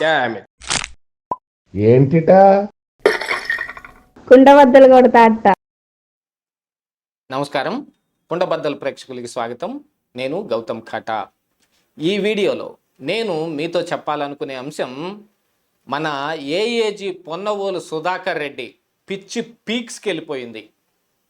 Dam ఏంటిటా? కుండబద్దలు కొడతా నమస్కారం. కుండబద్దల ప్రేక్షకులకి స్వాగతం. నేను గౌతమ్ ఖాటా. ఈ వీడియోలో నేను మీతో చెప్పాలనుకునే అంశం మన ఏఏజీ పొన్నవోలు సుధాకర్ రెడ్డి పిచ్చి పీక్స్కి వెళ్ళిపోయింది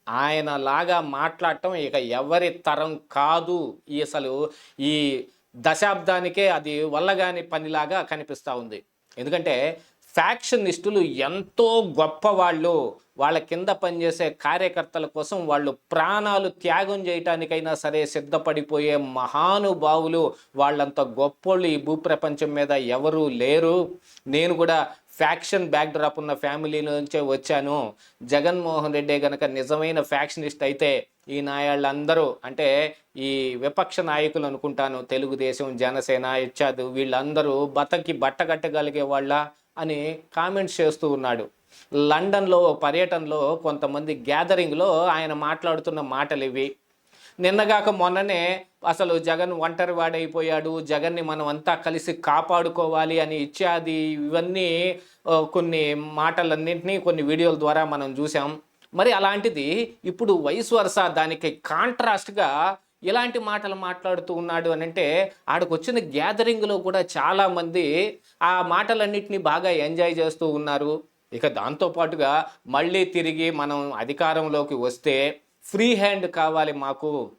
ఆయన లాగా మాట్లాడటం ఇక ఎవరి తరం కాదు. ఈ అసలు ఈ దశాబ్దానికే అది వల్లగాని పనిలాగా కనిపిస్తూ ఉంది. ఎందుకంటే ఫ్యాక్షనిస్టులు ఎంతో గొప్పవాళ్ళు. వాళ్ళ కింద పనిచేసే కార్యకర్తల కోసం వాళ్ళు ప్రాణాలు త్యాగం చేయటానికైనా సరే సిద్ధపడిపోయే మహానుభావులు. వాళ్ళంత గొప్పోళ్ళు ఈ భూప్రపంచం మీద ఎవరూ లేరు. నేను కూడా ఫ్యాక్షన్ బ్యాక్డ్రాప్ ఉన్న ఫ్యామిలీ నుంచే వచ్చాను. జగన్మోహన్ రెడ్డి గనక నిజమైన ఫ్యాక్షనిస్ట్ అయితే ఈ నాయాళ్ళందరూ అంటే ఈ విపక్ష నాయకులు అనుకుంటాను తెలుగుదేశం జనసేన ఇచ్చాదు వీళ్ళందరూ బతకి బట్టగట్టగలిగే వాళ్ళ అని కామెంట్స్ చేస్తూ ఉన్నాడు. లండన్లో ఓ పర్యటనలో కొంతమంది గ్యాదరింగ్లో ఆయన మాట్లాడుతున్న మాటలు ఇవి నిన్నగాక మొన్ననే అసలు జగన్ ఒంటరి వాడైపోయాడు జగన్ని మనం అంతా కలిసి కాపాడుకోవాలి అని ఇత్యాది ఇవన్నీ కొన్ని మాటలన్నింటినీ కొన్ని వీడియోల ద్వారా మనం చూసాం మరి అలాంటిది ఇప్పుడు వయసు వరుస దానికి కాంట్రాస్ట్గా ఇలాంటి మాటలు మాట్లాడుతూ ఉన్నాడు అని అంటే ఆడికి వచ్చిన గ్యాదరింగ్లో కూడా చాలామంది ఆ మాటలన్నింటినీ బాగా ఎంజాయ్ చేస్తూ ఉన్నారు. ఇక దాంతోపాటుగా మళ్ళీ తిరిగి మనం అధికారంలోకి వస్తే ఫ్రీ హ్యాండ్ కావాలి మాకు.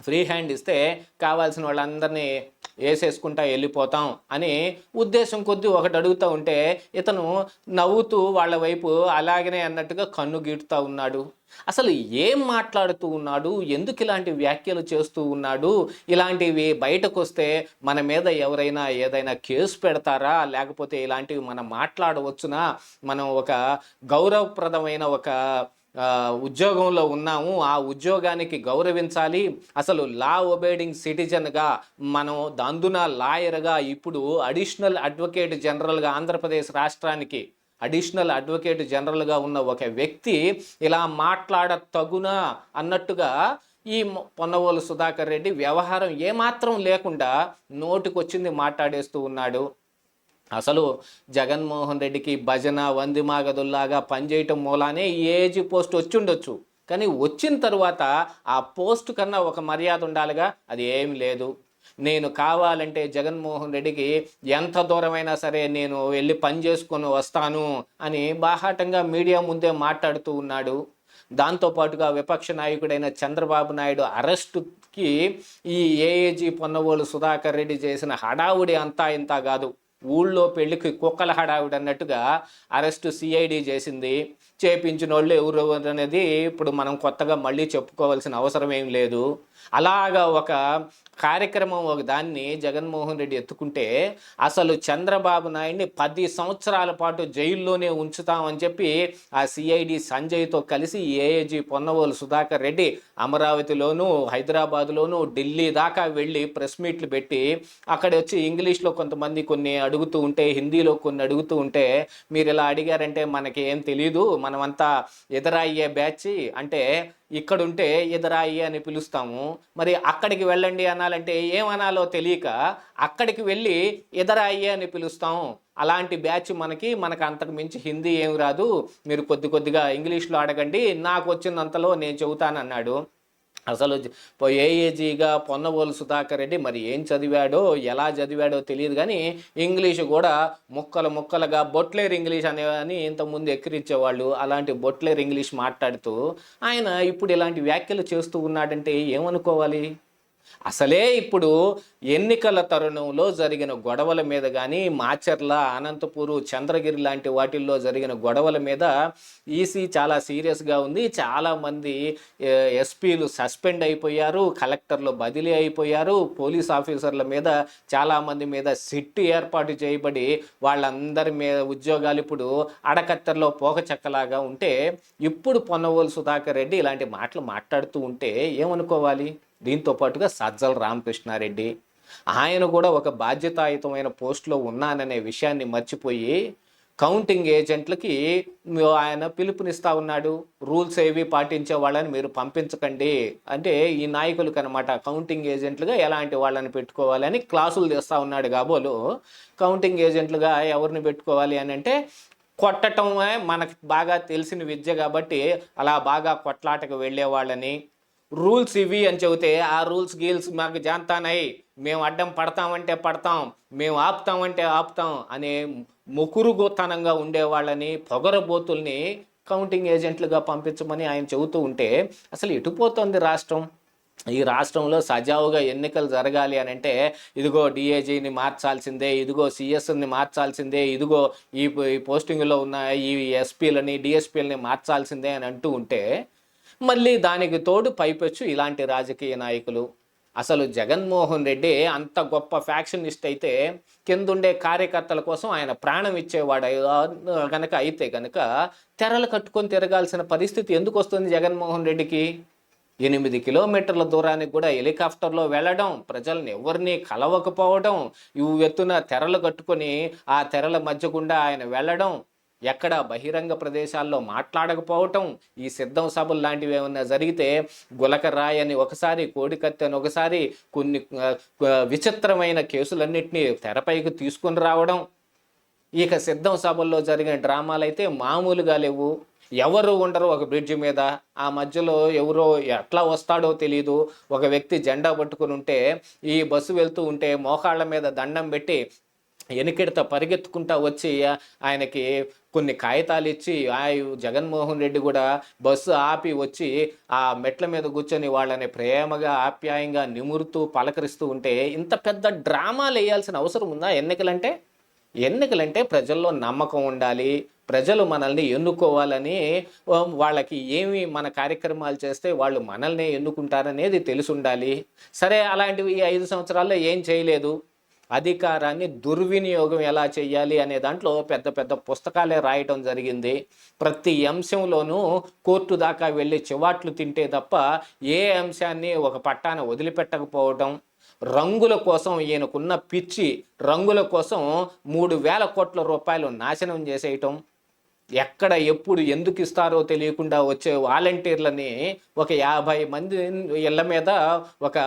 ఫ్రీ హ్యాండ్ ఇస్తే కావాల్సిన వాళ్ళందరినీ వేసేసుకుంటా వెళ్ళిపోతాం అని ఉద్దేశం కొద్దీ ఒకటి అడుగుతూ ఉంటే ఇతను నవ్వుతూ వాళ్ళ వైపు అలాగనే అన్నట్టుగా కన్ను గీటుతూ ఉన్నాడు. అసలు ఏం మాట్లాడుతూ ఉన్నాడు? ఎందుకు ఇలాంటి వ్యాఖ్యలు చేస్తూ ఉన్నాడు? ఇలాంటివి బయటకు వస్తే మన మీద ఎవరైనా ఏదైనా కేసు పెడతారా? లేకపోతే ఇలాంటివి మనం మాట్లాడవచ్చునా? మనం ఒక గౌరవప్రదమైన ఒక ఉద్యోగంలో ఉన్నాము. ఆ ఉద్యోగానికి గౌరవించాలి. అసలు లా ఒబేడింగ్ సిటిజన్గా మనం దందున లాయర్గా ఇప్పుడు అడిషనల్ అడ్వకేట్ జనరల్గా ఆంధ్రప్రదేశ్ రాష్ట్రానికి అడిషనల్ అడ్వకేట్ జనరల్గా ఉన్న ఒక వ్యక్తి ఇలా మాట్లాడ తగునా అన్నట్టుగా ఈ పొన్నవోలు సుధాకర్ రెడ్డి వ్యవహారం ఏమాత్రం లేకుండా నోటికొచ్చింది మాట్లాడేస్తూ ఉన్నాడు. అసలు జగన్మోహన్ రెడ్డికి భజన వందిమాగదుల్లాగా పనిచేయటం మూలానే ఏజీ పోస్ట్ వచ్చిండొచ్చు. కానీ వచ్చిన తర్వాత ఆ పోస్ట్ కన్నా ఒక మర్యాద ఉండాలిగా? అది ఏం లేదు. నేను కావాలంటే జగన్మోహన్ రెడ్డికి ఎంత దూరమైనా సరే నేను వెళ్ళి పని చేసుకొని వస్తాను అని బాహాటంగా మీడియా ముందే మాట్లాడుతూ ఉన్నాడు. దాంతోపాటుగా విపక్ష నాయకుడైన చంద్రబాబు నాయుడు అరెస్టుకి ఈ ఏఏజీ పొన్నవోలు సుధాకర్ రెడ్డి చేసిన హడావుడి అంతా ఇంత కాదు. ఊళ్ళో పెళ్ళికి కుక్కల హడావుడి అన్నట్టుగా అరెస్టు సిఐడి చేసింది. చేపించిన వాళ్ళు ఎవరు అనేది ఇప్పుడు మనం కొత్తగా మళ్ళీ చెప్పుకోవాల్సిన అవసరం ఏం లేదు. అలాగా ఒక కార్యక్రమం ఒక దాన్ని జగన్మోహన్ రెడ్డి ఎత్తుకుంటే అసలు చంద్రబాబు నాయుడిని పది సంవత్సరాల పాటు జైల్లోనే ఉంచుతామని చెప్పి ఆ సిఐడి సంజయ్తో కలిసి ఏఏజీ పొన్నవోలు సుధాకర్ రెడ్డి అమరావతిలోను హైదరాబాద్లోను ఢిల్లీ దాకా వెళ్ళి ప్రెస్ మీట్లు పెట్టి అక్కడ వచ్చి ఇంగ్లీష్లో కొంతమంది కొన్ని అడుగుతూ ఉంటే హిందీలో కొన్ని అడుగుతూ ఉంటే మీరు ఇలా అడిగారంటే మనకి ఏం తెలియదు మనమంతా ఎదురయ్యే బ్యాచ్ అంటే ఇక్కడ ఉంటే ఎదురాయి అని పిలుస్తాము. మరి అక్కడికి వెళ్ళండి అనాలంటే ఏమనాలో తెలియక అక్కడికి వెళ్ళి ఎదరాయి అని పిలుస్తాము అలాంటి బ్యాచ్ మనకి మనకు అంతకు మించి హిందీ ఏం రాదు. మీరు కొద్ది కొద్దిగా ఇంగ్లీష్లో అడగండి. నాకు వచ్చినంతలో నేను చెబుతానన్నాడు. అసలు ఏఏజీగా పొన్నవోలు సుధాకర్ రెడ్డి మరి ఏం చదివాడో ఎలా చదివాడో తెలియదు కానీ ఇంగ్లీషు కూడా ముక్కలు ముక్కలుగా బొట్లేర్ ఇంగ్లీష్ అనే అని ఇంతకుముందు ఎక్కిరించేవాళ్ళు అలాంటి బొట్లేర్ ఇంగ్లీష్ మాట్లాడుతూ ఆయన ఇప్పుడు ఇలాంటి వ్యాఖ్యలు చేస్తూ ఉన్నాడంటే ఏమనుకోవాలి? అసలే ఇప్పుడు ఎన్నికల తరుణంలో జరిగిన గొడవల మీద కానీ మాచర్ల అనంతపూరు చంద్రగిరి లాంటి వాటిల్లో జరిగిన గొడవల మీద ఈసీ చాలా సీరియస్గా ఉంది. చాలామంది ఎస్పీలు సస్పెండ్ అయిపోయారు కలెక్టర్లు బదిలీ అయిపోయారు పోలీస్ ఆఫీసర్ల మీద చాలామంది మీద సిట్టు ఏర్పాటు చేయబడి వాళ్ళందరి మీద ఉద్యోగాలు ఇప్పుడు అడకత్తెరలో పోక చెక్కలాగా ఉంటే ఇప్పుడు పొన్నవోలు సుధాకర్ రెడ్డి ఇలాంటి మాటలు మాట్లాడుతూ ఉంటే ఏమనుకోవాలి? దీంతో పాటుగా సజ్జల రామకృష్ణారెడ్డి ఆయన కూడా ఒక బాధ్యతాయుతమైన పోస్టులో ఉన్నాననే విషయాన్ని మర్చిపోయి కౌంటింగ్ ఏజెంట్లకి ఆయన పిలుపునిస్తా ఉన్నాడు రూల్స్ ఏవి పాటించే వాళ్ళని మీరు పంపించకండి అంటే ఈ నాయకులకు అనమాట కౌంటింగ్ ఏజెంట్లుగా ఎలాంటి వాళ్ళని పెట్టుకోవాలని క్లాసులు తెస్తా ఉన్నాడు కాబోలు. కౌంటింగ్ ఏజెంట్లుగా ఎవరిని పెట్టుకోవాలి అని అంటే కొట్టటమే మనకు బాగా తెలిసిన విద్య కాబట్టి అలా బాగా కొట్లాటకు వెళ్ళే వాళ్ళని రూల్స్ ఇవి అని చెబితే ఆ రూల్స్ గీల్స్ మాకు జాంతానై మేము అడ్డం పడతామంటే పడతాం మేము ఆపుతామంటే ఆపుతాం అనే ముకురుగుతనంగా ఉండేవాళ్ళని పొగరబోతుల్ని కౌంటింగ్ ఏజెంట్లుగా పంపించమని ఆయన చెబుతూ ఉంటే అసలు ఎటుపోతుంది రాష్ట్రం? ఈ రాష్ట్రంలో సజావుగా ఎన్నికలు జరగాలి అని అంటే ఇదిగో డిఏజీని మార్చాల్సిందే ఇదిగో సిఎస్ని మార్చాల్సిందే ఇదిగో ఈ ఈ పోస్టింగ్లో ఉన్న ఈ ఎస్పీలని డిఎస్పీలని మార్చాల్సిందే అని అంటూ ఉంటే మళ్ళీ దానికి తోడు పైపెచ్చు ఇలాంటి రాజకీయ నాయకులు. అసలు జగన్మోహన్ రెడ్డి అంత గొప్ప ఫ్యాక్షనిస్ట్ అయితే కిందుండే కార్యకర్తల కోసం ఆయన ప్రాణం ఇచ్చేవాడు కనుక అయితే కనుక తెరలు కట్టుకొని తిరగాల్సిన పరిస్థితి ఎందుకు వస్తుంది జగన్మోహన్ రెడ్డికి? ఎనిమిది కిలోమీటర్ల దూరానికి కూడా హెలికాప్టర్లో వెళ్ళడం ప్రజల్ని ఎవరిని కలవకపోవడం ఇవి ఎత్తున తెరలు కట్టుకొని ఆ తెరల మధ్య గుండా ఆయన వెళ్ళడం ఎక్కడ బహిరంగ ప్రదేశాల్లో మాట్లాడకపోవటం ఈ సిద్ధం సభలు లాంటివి ఏమైనా జరిగితే గులకరాయి అని ఒకసారి కోడికత్తి అని ఒకసారి కొన్ని విచిత్రమైన కేసులన్నింటినీ తెరపైకి తీసుకుని రావడం. ఇక సిద్ధం సభల్లో జరిగిన డ్రామాలు అయితే మామూలుగా లేవు. ఎవరు ఉండరు ఒక బ్రిడ్జ్ మీద. ఆ మధ్యలో ఎవరో ఎట్లా వస్తాడో తెలియదు ఒక వ్యక్తి జెండా పట్టుకుని ఉంటే ఈ బస్సు వెళ్తూ ఉంటే మోకాళ్ళ మీద దండం పెట్టి వెనుకెడత పరిగెత్తుకుంటా వచ్చి ఆయనకి కొన్ని కాగితాలు ఇచ్చి ఆ జగన్మోహన్ రెడ్డి కూడా బస్సు ఆపి వచ్చి ఆ మెట్ల మీద కూర్చొని వాళ్ళని ప్రేమగా ఆప్యాయంగా నిమురుతూ పలకరిస్తూ ఉంటే ఇంత పెద్ద డ్రామాలు వేయాల్సిన అవసరం ఉందా ఎన్నికలంటే? ఎన్నికలంటే ప్రజల్లో నమ్మకం ఉండాలి ప్రజలు మనల్ని ఎన్నుకోవాలని వాళ్ళకి ఏమి మన కార్యక్రమాలు చేస్తే వాళ్ళు మనల్ని ఎన్నుకుంటారనేది తెలిసి ఉండాలి. సరే అలాంటివి ఈ ఐదు సంవత్సరాల్లో ఏం చేయలేదు. అధికారాన్ని దుర్వినియోగం ఎలా చేయాలి అనే దాంట్లో పెద్ద పెద్ద పుస్తకాలే రాయటం జరిగింది. ప్రతి అంశంలోనూ కోర్టు దాకా వెళ్ళి చివాట్లు తింటే తప్ప ఏ అంశాన్ని ఒక పట్టాన వదిలిపెట్టకపోవడం రంగుల కోసం ఈయనకున్న పిచ్చి రంగుల కోసం మూడు వేల కోట్ల రూపాయలు నాశనం చేసేయటం ఎక్కడ ఎప్పుడు ఎందుకు ఇస్తారో తెలియకుండా వచ్చే వాలంటీర్లని ఒక యాభై మంది ఇళ్ళ మీద ఒక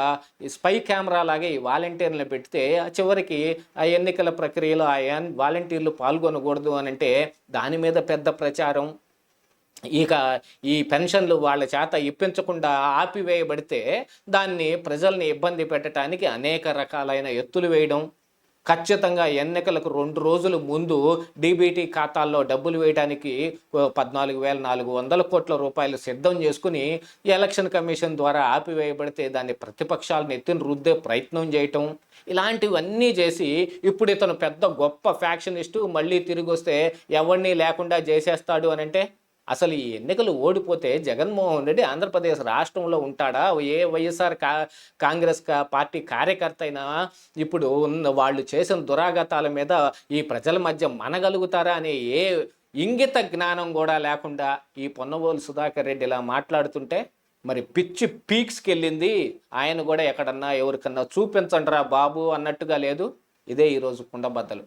స్పై కెమెరా లాగే ఈ వాలంటీర్లను పెడితే చివరికి ఆ ఎన్నికల ప్రక్రియలో ఆ వాలంటీర్లు పాల్గొనకూడదు అని అంటే దాని మీద పెద్ద ప్రచారం. ఇక ఈ పెన్షన్లు వాళ్ళ చేత ఇప్పించకుండా ఆపివేయబడితే దాన్ని ప్రజల్ని ఇబ్బంది పెట్టడానికి అనేక రకాలైన ఎత్తులు వేయడం. ఖచ్చితంగా ఎన్నికలకు రెండు రోజుల ముందు డీబీటీ ఖాతాల్లో డబ్బులు వేయడానికి పద్నాలుగు వేల నాలుగు వందల కోట్ల రూపాయలు సిద్ధం చేసుకుని ఎలక్షన్ కమిషన్ ద్వారా ఆపివేయబడితే దాన్ని ప్రతిపక్షాలను ఎత్తిన రుద్దే ప్రయత్నం చేయటం ఇలాంటివన్నీ చేసి ఇప్పుడు ఇతను పెద్ద గొప్ప ఫ్యాక్షనిస్టు మళ్ళీ తిరిగి వస్తే ఎవరిని లేకుండా చేసేస్తాడు అని అంటే అసలు ఈ ఎన్నికలు ఓడిపోతే జగన్మోహన్ రెడ్డి ఆంధ్రప్రదేశ్ రాష్ట్రంలో ఉంటాడా? ఏ వైఎస్ఆర్ కా కాంగ్రెస్ కా పార్టీ కార్యకర్త అయినా ఇప్పుడు ఉన్న వాళ్ళు చేసిన దురాగతాల మీద ఈ ప్రజల మధ్య మనగలుగుతారా అనే ఏ ఇంగిత జ్ఞానం కూడా లేకుండా ఈ పొన్నవోలు సుధాకర్ రెడ్డి ఇలా మాట్లాడుతుంటే మరి పిచ్చి పీక్స్కి వెళ్ళింది ఆయన కూడా ఎక్కడన్నా ఎవరికన్నా చూపించండిరా బాబు అన్నట్టుగా లేదు. ఇదే ఈరోజు కుండబద్దలు.